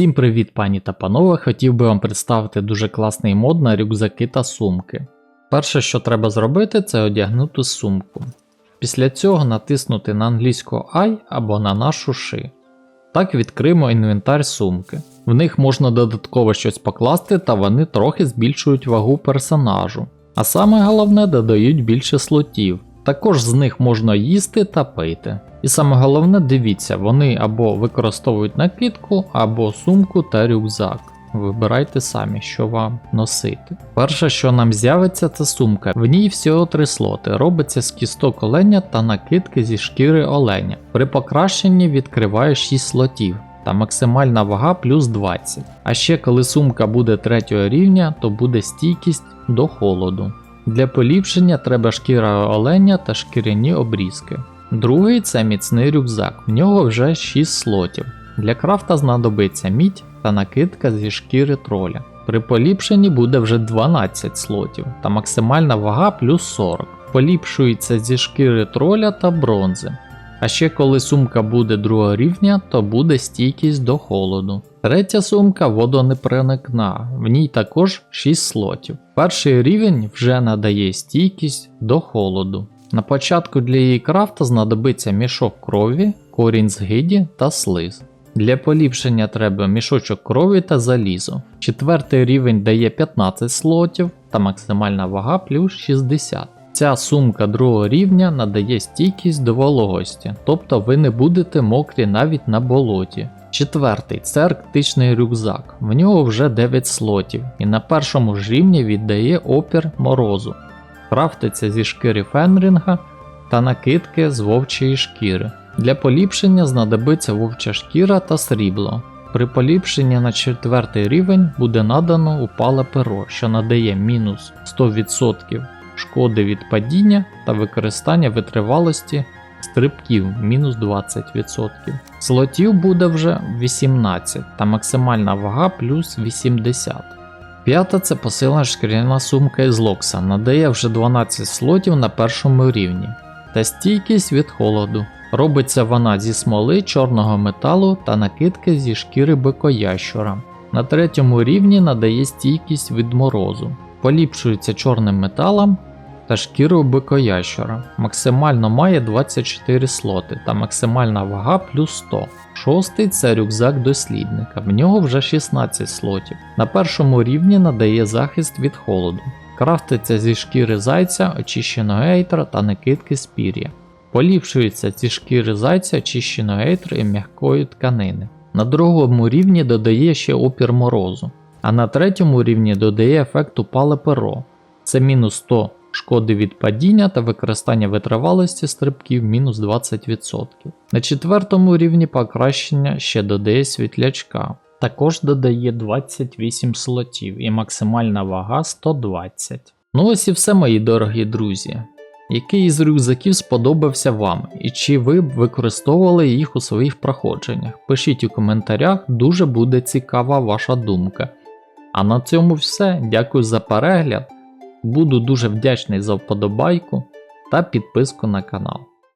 Всім привіт, пані та панове! Хотів би вам представити дуже класний мод на рюкзаки та сумки. Перше, що треба зробити, це одягнути сумку. Після цього натиснути на англійську I або на нашу ши. Так відкриємо інвентар сумки. В них можна додатково щось покласти, та вони трохи збільшують вагу персонажу. А саме головне додають більше слотів. Також з них можна їсти та пити. І саме головне, дивіться, вони або використовують накидку, або сумку та рюкзак. Вибирайте самі, що вам носити. Перше, що нам з'явиться, це сумка. В ній всього три слоти. Робиться з кісток оленя та накидки зі шкіри оленя. При покращенні відкриває 6 слотів. Та максимальна вага плюс 20. А ще коли сумка буде третього рівня, то буде стійкість до холоду. Для поліпшення треба шкіра оленя та шкіряні обрізки. Другий це міцний рюкзак, в нього вже 6 слотів. Для крафта знадобиться мідь та накидка зі шкіри троля. При поліпшенні буде вже 12 слотів та максимальна вага плюс 40. Поліпшується зі шкіри троля та бронзи. А ще коли сумка буде другого рівня, то буде стійкість до холоду. Третя сумка водонепроникна, в ній також 6 слотів. Перший рівень вже надає стійкість до холоду. На початку для її крафта знадобиться мішок крові, корінь з гиді та слиз. Для поліпшення треба мішочок крові та залізо. Четвертий рівень дає 15 слотів та максимальна вага плюс 60. Ця сумка другого рівня надає стійкість до вологості, тобто ви не будете мокрі навіть на болоті. Четвертий це арктичний рюкзак, в нього вже 9 слотів і на першому ж рівні віддає опір морозу. Крафтиться зі шкіри фенрінга та накидки з вовчої шкіри. Для поліпшення знадобиться вовча шкіра та срібло. При поліпшенні на четвертий рівень буде надано упале перо, що надає мінус 100% шкоди від падіння та використання витривалості стрибків мінус 20%. Слотів буде вже 18 та максимальна вага плюс 80. П'ята це посилена шкіряна сумка із локса, надає вже 12 слотів на першому рівні. Та стійкість від холоду. Робиться вона зі смоли чорного металу та накидки зі шкіри бикоящура. На третьому рівні надає стійкість від морозу. Поліпшується чорним металом та шкірою бикоящура. Максимально має 24 слоти та максимальна вага плюс 100. Шостий це рюкзак дослідника, в нього вже 16 слотів. На першому рівні надає захист від холоду. Крафтиться зі шкіри зайця, очищеного ейтра та накидки з пір'я. Поліпшується зі шкіри зайця, очищеного ейтра і м'якої тканини. На другому рівні додає ще опір морозу, а на третьому рівні додає ефект упале перо. Це мінус 100 шкоди від падіння та використання витривалості стрибків мінус 20%. На четвертому рівні покращення ще додає світлячка. Також додає 28 слотів і максимальна вага 120. Ну ось і все, мої дорогі друзі. Який із рюкзаків сподобався вам, і чи ви б використовували їх у своїх проходженнях? Пишіть у коментарях, дуже буде цікава ваша думка. А на цьому все. Дякую за перегляд. Буду дуже вдячний за вподобайку та підписку на канал.